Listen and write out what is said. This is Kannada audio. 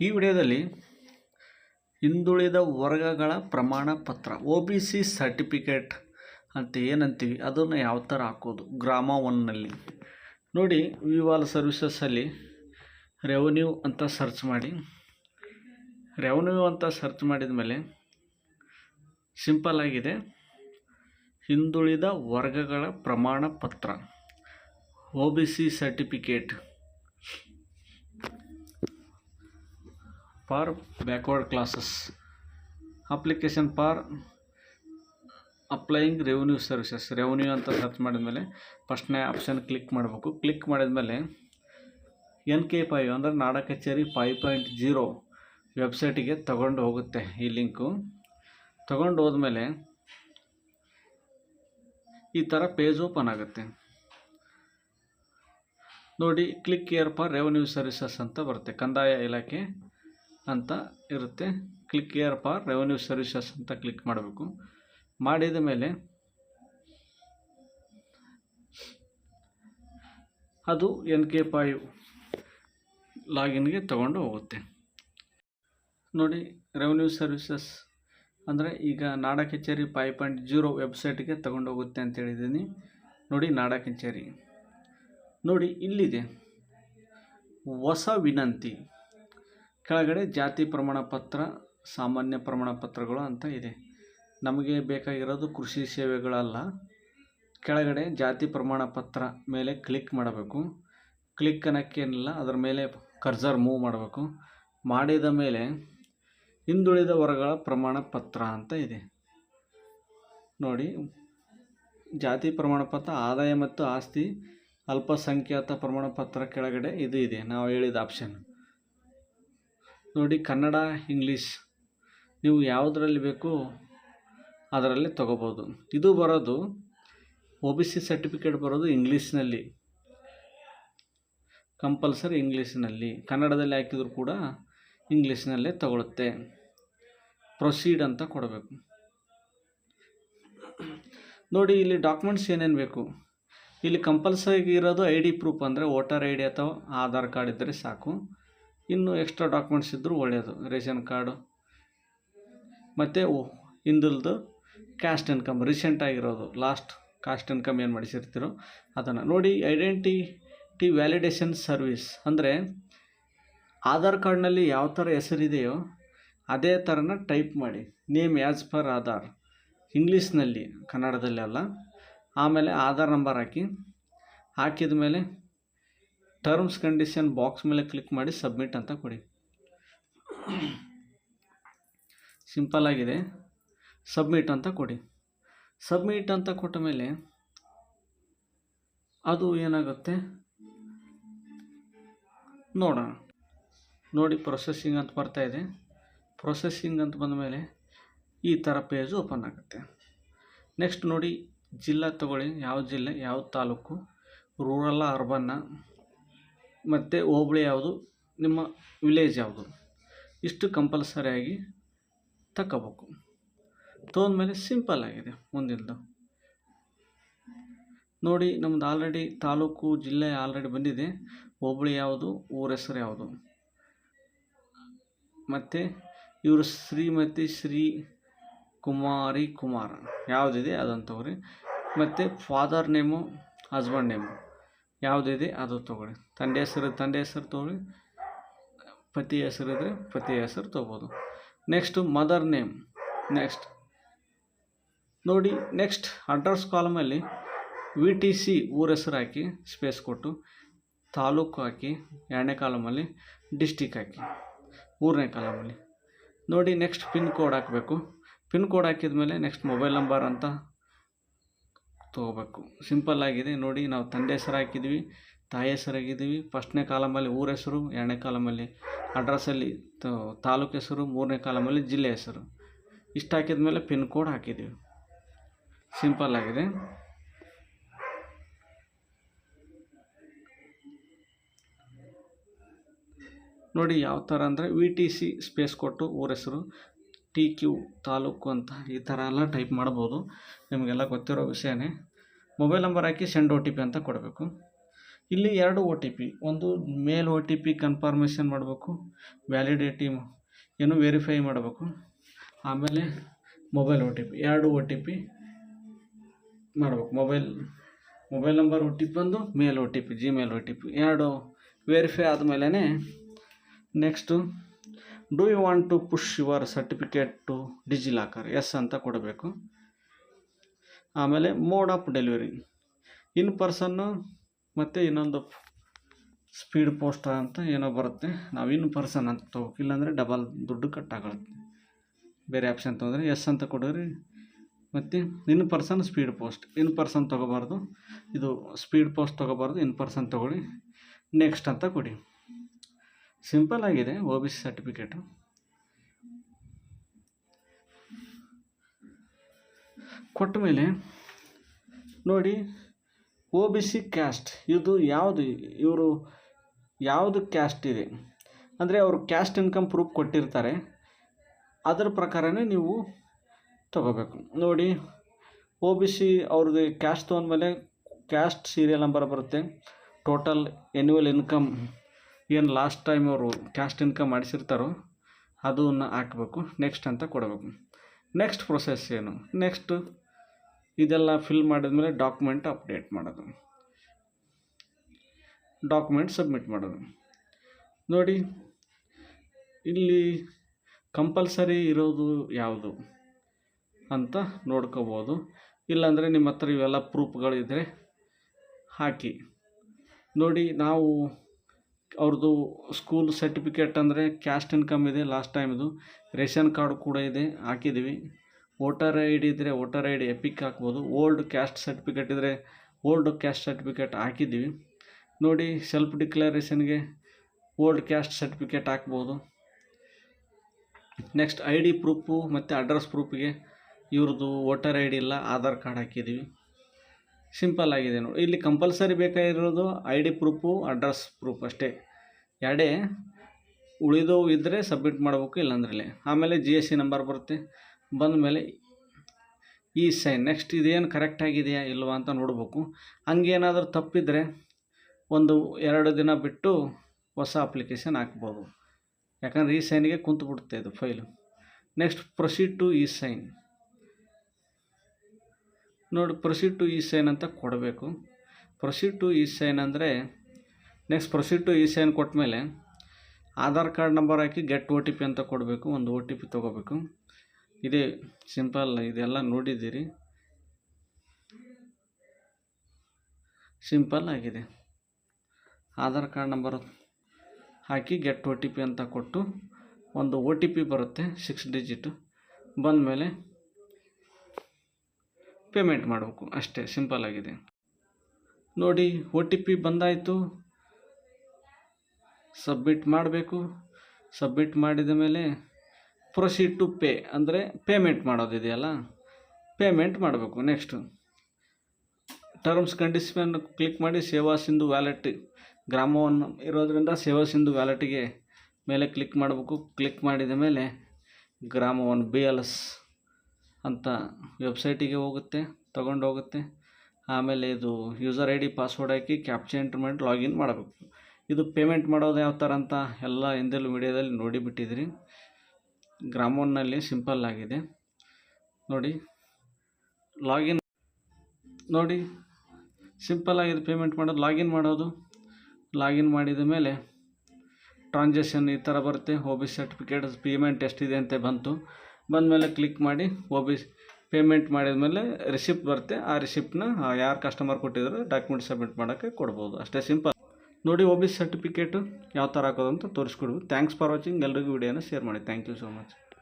ಈ ವಿಡಿಯೋದಲ್ಲಿ ಹಿಂದುಳಿದ ವರ್ಗಗಳ ಪ್ರಮಾಣ ಪತ್ರ ಒ ಬಿ ಸಿ ಸರ್ಟಿಫಿಕೇಟ್ ಅಂತ ಏನಂತೀವಿ, ಅದನ್ನು ಯಾವ ಥರ ಹಾಕೋದು? ಗ್ರಾಮ ಒನ್ನಲ್ಲಿ. ನೋಡಿ, ವಿವಾಲ್ ಸರ್ವಿಸಸ್ಸಲ್ಲಿ ರೆವನ್ಯೂ ಅಂತ ಸರ್ಚ್ ಮಾಡಿ. ರೆವನ್ಯೂ ಅಂತ ಸರ್ಚ್ ಮಾಡಿದ ಮೇಲೆ ಸಿಂಪಲ್ ಆಗಿದೆ. ಹಿಂದುಳಿದ ವರ್ಗಗಳ ಪ್ರಮಾಣ ಪತ್ರ O B C certificate for backward classes application for applying revenue services revenue ಅಂತ ಸರ್ಚ್ ಮಾಡಿದ್ಮೇಲೆ ಫಸ್ಟ್ನೇ ಆಪ್ಷನ್ ಕ್ಲಿಕ್ ಮಾಡಬೇಕು. ಕ್ಲಿಕ್ ಮಾಡಿದ್ಮೇಲೆ ಎನ್ ಕೆ ಫೈವ್ ಅಂದರೆ ನಾಡ ಕಚೇರಿ ಫೈವ್ ಪಾಯಿಂಟ್ ಜೀರೋ ವೆಬ್ಸೈಟಿಗೆ ತಗೊಂಡು ಹೋಗುತ್ತೆ ಈ ಲಿಂಕು ತಗೊಂಡು ಹೋದ್ಮೇಲೆ ಈ ಥರ ಪೇಜ್ ಓಪನ್ ಆಗುತ್ತೆ. ನೋಡಿ click here for revenue services ಅಂತ ಬರುತ್ತೆ. ಕಂದಾಯ ಇಲಾಖೆ ಅಂತ ಇರುತ್ತೆ. Click here for revenue services ಅಂತ ಕ್ಲಿಕ್ ಮಾಡಬೇಕು. ಮಾಡಿದ ಮೇಲೆ ಅದು ಎನ್ ಕೆ ಫೈವ್ ಲಾಗಿನ್ಗೆ ತಗೊಂಡು ಹೋಗುತ್ತೆ. ನೋಡಿ ರೆವೆನ್ಯೂ ಸರ್ವಿಸಸ್ ಅಂದರೆ ಈಗ ನಾಡ ಕಚೇರಿ ಫೈವ್ ಪಾಯಿಂಟ್ ಜೀರೋ ವೆಬ್ಸೈಟ್ಗೆ ತಗೊಂಡು ಹೋಗುತ್ತೆ ಅಂತ ಹೇಳಿದ್ದೀನಿ. ನೋಡಿ ನಾಡ ಕಚೇರಿ. ನೋಡಿ ಇಲ್ಲಿದೆ. ಹೊಸ ವಿನಂತಿ. ಕೆಳಗಡೆ ಜಾತಿ ಪ್ರಮಾಣ ಪತ್ರ, ಸಾಮಾನ್ಯ ಪ್ರಮಾಣ ಪತ್ರಗಳು ಅಂತ ಇದೆ. ನಮಗೆ ಬೇಕಾಗಿರೋದು ಕೃಷಿ ಸೇವೆಗಳಲ್ಲ. ಕೆಳಗಡೆ ಜಾತಿ ಪ್ರಮಾಣ ಪತ್ರ ಮೇಲೆ ಕ್ಲಿಕ್ ಮಾಡಬೇಕು. ಕ್ಲಿಕ್ ಅನ್ನೋಕ್ಕೇನಿಲ್ಲ ಅದರ ಮೇಲೆ ಕರ್ಸರ್ ಮೂವ್ ಮಾಡಬೇಕು. ಮಾಡಿದ ಮೇಲೆ ಹಿಂದುಳಿದ ವರ್ಗಗಳ ಪ್ರಮಾಣ ಪತ್ರ ಅಂತ ಇದೆ. ನೋಡಿ, ಜಾತಿ ಪ್ರಮಾಣ ಪತ್ರ, ಆದಾಯ ಮತ್ತು ಆಸ್ತಿ, ಅಲ್ಪಸಂಖ್ಯಾತ ಪ್ರಮಾಣ ಪತ್ರ ಕೆಳಗಡೆ ಇದು ಇದೆ. ನಾವು ಹೇಳಿದ ಆಪ್ಷನ್ ನೋಡಿ ಕನ್ನಡ, ಇಂಗ್ಲೀಷ್ ನೀವು ಯಾವುದರಲ್ಲಿ ಬೇಕು ಅದರಲ್ಲಿ ತಗೋಬೋದು. ಇದು ಬರೋದು ಒ ಬಿ ಸಿ ಸರ್ಟಿಫಿಕೇಟ್ ಬರೋದು ಇಂಗ್ಲೀಷ್ನಲ್ಲಿ. ಕಂಪಲ್ಸರಿ ಇಂಗ್ಲೀಷ್ನಲ್ಲಿ. ಕನ್ನಡದಲ್ಲಿ ಹಾಕಿದರೂ ಕೂಡ ಇಂಗ್ಲೀಷ್ನಲ್ಲೇ ತಗೊಳುತ್ತೆ. ಪ್ರೊಸೀಡ್ ಅಂತ ಕೊಡಬೇಕು. ನೋಡಿ ಇಲ್ಲಿ ಡಾಕ್ಯುಮೆಂಟ್ಸ್ ಏನೇನು ಬೇಕು? ಇಲ್ಲಿ ಕಂಪಲ್ಸರಿ ಇರೋದು ಐ ಡಿ ಪ್ರೂಫ್ ಅಂದರೆ ವೋಟರ್ ಐ ಡಿ ಅಥವಾ ಆಧಾರ್ ಕಾರ್ಡ್ ಇದ್ದರೆ ಸಾಕು. ಇನ್ನು ಎಕ್ಸ್ಟ್ರಾ ಡಾಕ್ಯುಮೆಂಟ್ಸ್ ಇದ್ದರೂ ಒಳ್ಳೆಯದು ರೇಷನ್ ಕಾರ್ಡು. ಮತ್ತು ಹಿಂದುಲ್ದು ಕ್ಯಾಸ್ಟ್ ಇನ್ಕಮ್ ರೀಸೆಂಟ್ ಆಗಿರೋದು. ಲಾಸ್ಟ್ ಕಾಸ್ಟ್ ಇನ್ಕಮ್ ಏನು ಮಾಡಿಸಿರ್ತೀರೋ ಅದನ್ನು. ನೋಡಿ ಐಡೆಂಟಿಟಿ ವ್ಯಾಲಿಡೇಷನ್ ಸರ್ವಿಸ್ ಅಂದರೆ ಆಧಾರ್ ಕಾರ್ಡ್ನಲ್ಲಿ ಯಾವ ಥರ ಹೆಸರಿದೆಯೋ ಅದೇ ಥರನ ಟೈಪ್ ಮಾಡಿ. ನೇಮ್ ಆ್ಯಸ್ ಪರ್ ಆಧಾರ್ ಇಂಗ್ಲೀಷ್ನಲ್ಲಿ ಕನ್ನಡದಲ್ಲಿ ಅಲ್ಲ. ಆಮೇಲೆ ಆಧಾರ್ ನಂಬರ್ ಹಾಕಿ. ಹಾಕಿದ ಮೇಲೆ ಟರ್ಮ್ಸ್ ಕಂಡೀಷನ್ ಬಾಕ್ಸ್ ಮೇಲೆ ಕ್ಲಿಕ್ ಮಾಡಿ ಸಬ್ಮಿಟ್ ಅಂತ ಕೊಡಿ. ಸಿಂಪಲ್ ಆಗಿದೆ. ಸಬ್ಮಿಟ್ ಅಂತ ಕೊಡಿ. ಸಬ್ಮಿಟ್ ಅಂತ ಕೊಟ್ಟ ಮೇಲೆ ಅದು ಏನಾಗುತ್ತೆ? ನೋಡೋಣ. ನೋಡಿ ಪ್ರೊಸೆಸಿಂಗ್ ಅಂತ ಬರ್ತಾ ಇದೆ. ಪ್ರೊಸೆಸಿಂಗ್ ಅಂತ ಬಂದ ಮೇಲೆ ಈ ಥರ ಪೇಜು ಓಪನ್ ಆಗುತ್ತೆ. ನೆಕ್ಸ್ಟ್ ನೋಡಿ ಜಿಲ್ಲಾ ತಗೊಳ್ಳಿ. ಯಾವ ಜಿಲ್ಲೆ, ಯಾವ ತಾಲೂಕು? ರೂರಲ್ಲ ಅರ್ಬನ್ನ ಮತ್ತು ಹೋಬಳಿ ಯಾವುದು? ನಿಮ್ಮ ವಿಲೇಜ್ ಯಾವುದು? ಇಷ್ಟು ಕಂಪಲ್ಸರಿಯಾಗಿ ತಗೋಬೇಕು. ತೊಗೊಂಡ್ಮೇಲೆ ಸಿಂಪಲ್ ಆಗಿದೆ ಮುಂದಿನದು. ನೋಡಿ, ನಮ್ದು ಆಲ್ರೆಡಿ ತಾಲೂಕು, ಜಿಲ್ಲೆ ಆಲ್ರೆಡಿ ಬಂದಿದೆ. ಹೋಬಳಿ ಯಾವುದು? ಊರ ಹೆಸರು ಯಾವುದು? ಮತ್ತು ಇವರು ಶ್ರೀಮತಿ ಶ್ರೀ ಕುಮಾರಿ ಕುಮಾರ. ಯಾವುದಿದೆ? ಅದನ್ನು ಮತ್ತು ಫಾದರ್ ನೇಮು ಹಸ್ಬೆಂಡ್ ನೇಮು ಯಾವುದಿದೆ ಅದು ತೊಗೊಳ್ಳಿ. ತಂದೆ ಹೆಸರು ತಂದೆ ಹೆಸರು ತೊಗೊಳ್ಳಿ. ಪತಿ ಹೆಸರಿದ್ರೆ ಪತಿ ಹೆಸರು ತೊಗೋಬೋದು. ನೆಕ್ಸ್ಟು ಮದರ್ ನೇಮ್ ನೆಕ್ಸ್ಟ್ ನೋಡಿ ನೆಕ್ಸ್ಟ್ ಅಡ್ರೆಸ್ ಕಾಲಮಲ್ಲಿ ವಿ ಟಿ ಸಿ ಊರ ಹೆಸರು ಹಾಕಿ ಸ್ಪೇಸ್ ಕೊಟ್ಟು, ತಾಲೂಕು ಹಾಕಿ, ಎರಡನೇ ಕಾಲಮಲ್ಲಿ ಡಿಸ್ಟಿಕ್ ಹಾಕಿ, ಮೂರನೇ ಕಾಲಮಲ್ಲಿ ನೋಡಿ ನೆಕ್ಸ್ಟ್ ಪಿನ್ ಕೋಡ್ ಹಾಕಬೇಕು. ಪಿನ್ ಕೋಡ್ ಹಾಕಿದ ಮೇಲೆ ನೆಕ್ಸ್ಟ್ ಮೊಬೈಲ್ ನಂಬರ್ ಅಂತ ತೊಗೋಬೇಕು. ಸಿಂಪಲ್ ಆಗಿದೆ. ನೋಡಿ, ನಾವು ತಂದೆ ಹೆಸರು ಹಾಕಿದ್ವಿ ತಾಯಿ ಹೆಸರು ಹಾಕಿದ್ದೀವಿ ಫಸ್ಟ್ನೇ ಕಾಲಮಲ್ಲಿ ಊರ ಹೆಸರು, ಎರಡನೇ ಕಾಲಮಲ್ಲಿ ಅಡ್ರೆಸ್ಸಲ್ಲಿ ತಾಲೂಕು ಹೆಸರು, ಮೂರನೇ ಕಾಲಮಲ್ಲಿ ಜಿಲ್ಲೆ ಹೆಸರು. ಇಷ್ಟು ಹಾಕಿದ ಮೇಲೆ ಪಿನ್ ಕೋಡ್ ಹಾಕಿದ್ದೀವಿ. ಸಿಂಪಲ್ ಆಗಿದೆ. ನೋಡಿ, ಯಾವ ಥರ ಅಂದರೆ ವಿ ಟಿ ಸಿ ಸ್ಪೇಸ್ ಕೊಟ್ಟು ಊರ ಹೆಸರು ಟಿ ಕ್ಯೂ ತಾಲೂಕು ಅಂತ ಈ ಥರ ಎಲ್ಲ ಟೈಪ್ ಮಾಡ್ಬೋದು. ನಿಮಗೆಲ್ಲ ಗೊತ್ತಿರೋ ವಿಷಯನೇ. ಮೊಬೈಲ್ ನಂಬರ್ ಹಾಕಿ ಸೆಂಡ್ ಓ ಅಂತ ಕೊಡಬೇಕು. ಇಲ್ಲಿ ಎರಡು ಒ ಟಿ ಪಿ, ಒಂದು mail O T P confirmation ಮಾಡಬೇಕು, ವ್ಯಾಲಿಡಿಟಿ ಏನು ವೆರಿಫೈ ಮಾಡಬೇಕು, ಆಮೇಲೆ ಮೊಬೈಲ್ ಒ ಟಿ ಪಿ, ಎರಡು ಒ ಟಿ ಪಿ ಮಾಡಬೇಕು. Mobile mobile number O T P ಒಂದು, mail O T P Gmail O T P ಎರಡು ವೆರಿಫೈ ಆದಮೇಲೆ next do you want to push your certificate to DigiLocker yes ಅಂತ ಕೊಡಬೇಕು. ಆಮೇಲೆ mode of delivery in person ಮತ್ತು ಇನ್ನೊಂದು ಸ್ಪೀಡ್ ಪೋಸ್ಟ್ ಅಂತ ಏನೋ ಬರುತ್ತೆ. ನಾವು ಇನ್ ಪರ್ಸನ್ ಅಂತ ತಗೋಬೇಕು ಇಲ್ಲಾಂದರೆ ಡಬಲ್ ದುಡ್ಡು ಕಟ್ಟಾಗುತ್ತೆ. ಬೇರೆ ಆಪ್ಷನ್ ತೊಗೊಂಡ್ರೆ ಎಸ್ ಅಂತ ಕೊಡೋರಿ. ಮತ್ತು in person speed post in person ತೊಗೋಬಾರ್ದು. ಇದು ಸ್ಪೀಡ್ ಪೋಸ್ಟ್ ತೊಗೋಬಾರ್ದು ಇನ್ ಪರ್ಸನ್ ತೊಗೊಳ್ಳಿ. ನೆಕ್ಸ್ಟ್ ಅಂತ ಕೊಡಿ. ಸಿಂಪಲ್ ಆಗಿದೆ ಒ ಬಿ ಸಿ ಸರ್ಟಿಫಿಕೇಟು ಕೊಟ್ಟ ಮೇಲೆ ನೋಡಿ ಒ ಬಿ ಸಿ ಕ್ಯಾಸ್ಟ್ ಇದು ಯಾವುದು, ಇವರು ಯಾವುದು ಕ್ಯಾಸ್ಟ್ ಇದೆ? ಅಂದರೆ ಅವರು ಕ್ಯಾಸ್ಟ್ ಇನ್ಕಮ್ ಪ್ರೂಫ್ ಕೊಟ್ಟಿರ್ತಾರೆ. ಅದರ ಪ್ರಕಾರನೇ ನೀವು ತಗೋಬೇಕು. ನೋಡಿ ಒ ಬಿ ಸಿ ಅವ್ರದ್ದು ಕ್ಯಾಸ್ಟ್ ತೊಗೊಂಡ್ಮೇಲೆ ಕ್ಯಾಸ್ಟ್ ಸೀರಿಯಲ್ ನಂಬರ್ ಬರುತ್ತೆ. ಟೋಟಲ್ ಎನ್ಯುವಲ್ ಇನ್ಕಮ್ ಏನು ಲಾಸ್ಟ್ ಟೈಮ್ ಅವರು ಕ್ಯಾಸ್ಟ್ ಇನ್ಕಮ್ ಮಾಡಿಸಿರ್ತಾರೋ ಅದನ್ನು ಹಾಕಬೇಕು. ನೆಕ್ಸ್ಟ್ ಅಂತ ಕೊಡಬೇಕು. ನೆಕ್ಸ್ಟ್ ಪ್ರೊಸೆಸ್ ಏನು? ನೆಕ್ಸ್ಟ್ ಇದೆಲ್ಲ ಫಿಲ್ ಮಾಡಿದ್ಮೇಲೆ ಡಾಕ್ಯುಮೆಂಟ್ ಅಪ್ಡೇಟ್ ಮಾಡೋದು. ಡಾಕ್ಯುಮೆಂಟ್ ಸಬ್ಮಿಟ್ ಮಾಡೋದು. ನೋಡಿ, ಇಲ್ಲಿ ಕಂಪಲ್ಸರಿ ಇರೋದು ಯಾವುದು ಅಂತ ನೋಡ್ಕೋಬೋದು. ಇಲ್ಲಾಂದರೆ ನಿಮ್ಮ ಹತ್ರ ಇವೆಲ್ಲ ಪ್ರೂಫ್ಗಳಿದ್ದರೆ ಹಾಕಿ. ನೋಡಿ, ನಾವು ಅವ್ರದ್ದು ಸ್ಕೂಲ್ ಸರ್ಟಿಫಿಕೇಟ್ ಅಂದರೆ ಕ್ಯಾಸ್ಟ್ ಇನ್ಕಮ್ ಇದೆ ಲಾಸ್ಟ್ ಟೈಮ್ದು ರೇಷನ್ ಕಾರ್ಡ್ ಕೂಡ ಇದೆ, ಹಾಕಿದ್ದೀವಿ. ವೋಟರ್ ಐ ಡಿ ಇದ್ದರೆ ವೋಟರ್ ಐ ಡಿ ಎಪಿಕ್ ಹಾಕ್ಬೋದು. ಓಲ್ಡ್ ಕ್ಯಾಸ್ಟ್ ಸರ್ಟಿಫಿಕೇಟ್ ಇದ್ದರೆ ಓಲ್ಡ್ ಕ್ಯಾಸ್ಟ್ ಸರ್ಟಿಫಿಕೇಟ್ ಹಾಕಿದ್ದೀವಿ. ನೋಡಿ ಸೆಲ್ಫ್ ಡಿಕ್ಲರೇಷನ್ಗೆ ಓಲ್ಡ್ ಕ್ಯಾಸ್ಟ್ ಸರ್ಟಿಫಿಕೇಟ್ ಹಾಕ್ಬೋದು. ನೆಕ್ಸ್ಟ್ ಐ ಡಿ ಪ್ರೂಫು ಮತ್ತು ಅಡ್ರೆಸ್ ಪ್ರೂಫಿಗೆ ಇವ್ರದ್ದು ವೋಟರ್ ಐ ಡಿ ಇಲ್ಲ, ಆಧಾರ್ ಕಾರ್ಡ್ ಹಾಕಿದ್ದೀವಿ. ಸಿಂಪಲ್ ಆಗಿದೆ ನೋಡಿ. ಇಲ್ಲಿ ಕಂಪಲ್ಸರಿ ಬೇಕಾಗಿರೋದು I D proof, address proof ಅಷ್ಟೇ. ಎರಡೇ, ಉಳಿದವು ಇದ್ದರೆ ಸಬ್ಮಿಟ್ ಮಾಡಬೇಕು ಇಲ್ಲಾಂದ್ರಲ್ಲಿ ಆಮೇಲೆ ಜಿ ಎಸ್ ಸಿ ನಂಬರ್ ಬರುತ್ತೆ. ಬಂದ ಮೇಲೆ ಈ ಸೈನ್. ನೆಕ್ಸ್ಟ್ ಇದೇನು ಕರೆಕ್ಟ್ ಆಗಿದೆಯಾ ಇಲ್ವಾ ಅಂತ ನೋಡಬೇಕು. ಹಂಗೇನಾದರೂ ತಪ್ಪಿದರೆ ಒಂದು ಎರಡು ದಿನ ಬಿಟ್ಟು ಹೊಸ ಅಪ್ಲಿಕೇಶನ್ ಹಾಕ್ಬೋದು. ಯಾಕಂದ್ರೆ ಈ ಸೈನಿಗೆ ಕುಂತು ಬಿಡುತ್ತೆ ಇದು file. Next proceed to e sign. ನೋಡಿ ಪ್ರೊಸೀಡ್ ಟು ಈ ಸೈನ್ ಅಂತ ಕೊಡಬೇಕು. ಪ್ರೊಸೀಡ್ ಟು ಈ ಸೈನ್ ಅಂದರೆ next proceed to e sign ಕೊಟ್ಟಮೇಲೆ Aadhaar card number ಹಾಕಿ ಗೆಟ್ ಒ ಟಿ ಪಿ ಅಂತ ಕೊಡಬೇಕು, ಒಂದು ಒ ಟಿ ಪಿ ತೊಗೋಬೇಕು. ಇದೇ ಸಿಂಪಲ್ ಇದೆಲ್ಲ ನೋಡಿದ್ದೀರಿ. ಸಿಂಪಲ್ ಆಗಿದೆ. ಆಧಾರ್ ಕಾರ್ಡ್ ನಂಬರ್ ಹಾಕಿ ಗೆಟ್ ಒ ಟಿ ಪಿ ಅಂತ ಕೊಟ್ಟು ಒಂದು ಒ ಟಿ ಪಿ ಬರುತ್ತೆ ಸಿಕ್ಸ್ ಡಿಜಿಟು ಬಂದಮೇಲೆ ಪೇಮೆಂಟ್ ಮಾಡಬೇಕು. ಅಷ್ಟೇ ಸಿಂಪಲ್ ಆಗಿದೆ. ನೋಡಿ ಒ ಟಿ ಪಿ ಬಂದಾಯಿತು. ಸಬ್ಮಿಟ್ ಮಾಡಬೇಕು. ಸಬ್ಮಿಟ್ ಮಾಡಿದ ಮೇಲೆ ಪ್ರೊಸೀಡ್ ಟು ಪೇ ಅಂದರೆ ಪೇಮೆಂಟ್ ಮಾಡೋದಿದೆಯಲ್ಲ ಪೇಮೆಂಟ್ ಮಾಡಬೇಕು ನೆಕ್ಸ್ಟು ಟರ್ಮ್ಸ್ ಕಂಡೀಷನ್ ಕ್ಲಿಕ್ ಮಾಡಿ ಸೇವಾ ಸಿಂಧು ವ್ಯಾಲೆಟ್ ಗ್ರಾಮವನ್ನು ಇರೋದರಿಂದ ಸೇವಾ ಸಿಂಧು ವ್ಯಾಲೆಟಿಗೆ ಮೇಲೆ ಕ್ಲಿಕ್ ಮಾಡಬೇಕು. ಕ್ಲಿಕ್ ಮಾಡಿದ ಮೇಲೆ ಗ್ರಾಮ ಒನ್ ಬಿ ಎಲ್ ಎಸ್ ಅಂತ ವೆಬ್ಸೈಟಿಗೆ ಹೋಗುತ್ತೆ, ತಗೊಂಡು ಹೋಗುತ್ತೆ. ಆಮೇಲೆ ಇದು ಯೂಸರ್ ಐ ಡಿ ಪಾಸ್ವರ್ಡ್ ಹಾಕಿ ಕ್ಯಾಪ್ಚಾ ಎಂಟ್ರ್ ಮಾಡಿ ಲಾಗಿನ್ ಮಾಡಬೇಕು. ಇದು ಪೇಮೆಂಟ್ ಮಾಡೋದು ಯಾವ ಥರ ಅಂತ ಎಲ್ಲ ಹಿಂದೆಲ್ಲೂ ವಿಡಿಯೋದಲ್ಲಿ ನೋಡಿಬಿಟ್ಟಿದ್ರಿ ಗ್ರಾಮೋನ್ನಲ್ಲಿ ಸಿಂಪಲ್ ಆಗಿದೆ. ನೋಡಿ ಲಾಗಿನ್ ನೋಡಿ ಸಿಂಪಲ್ ಆಗಿದೆ ಪೇಮೆಂಟ್ ಮಾಡೋದು ಲಾಗಿನ್ ಮಾಡೋದು. ಲಾಗಿನ್ ಮಾಡಿದ ಮೇಲೆ ಟ್ರಾನ್ಸಾಕ್ಷನ್ ಈ ಥರ ಬರುತ್ತೆ ಬಿ ಸರ್ಟಿಫಿಕೇಟ್ ಪೇಮೆಂಟ್ ಎಷ್ಟಿದೆ ಅಂತ ಬಂತು. ಬಂದಮೇಲೆ ಕ್ಲಿಕ್ ಮಾಡಿ ಒ ಬಿ ಪೇಮೆಂಟ್ ಮಾಡಿದ ಮೇಲೆ ರಿಸಿಪ್ಟ್ ಬರುತ್ತೆ ಆ ರಿಸಿಪ್ಟ್ನ ಯಾರು ಕಸ್ಟಮರ್ ಕೊಟ್ಟಿದ್ರು ಡಾಕ್ಯುಮೆಂಟ್ ಸಬ್ಮಿಟ್ ಮಾಡೋಕ್ಕೆ ಕೊಡ್ಬೋದು. ಅಷ್ಟೇ ಸಿಂಪಲ್ ನೋಡಿ ಒ ಬಿ ಸರ್ಟಿಫಿಕೇಟು ಯಾವ ಥರ ಹಾಕೋದು ಅಂತ ತೋರಿಸ್ಕೊಡ್ಬೇಕು ಥ್ಯಾಂಕ್ಸ್ ಫಾರ್ ವಾಚಿಂಗ್ ಎಲ್ರಿಗೂ ವಿಡಿಯೋನ ಶೇರ್ ಮಾಡಿ. Thank you so much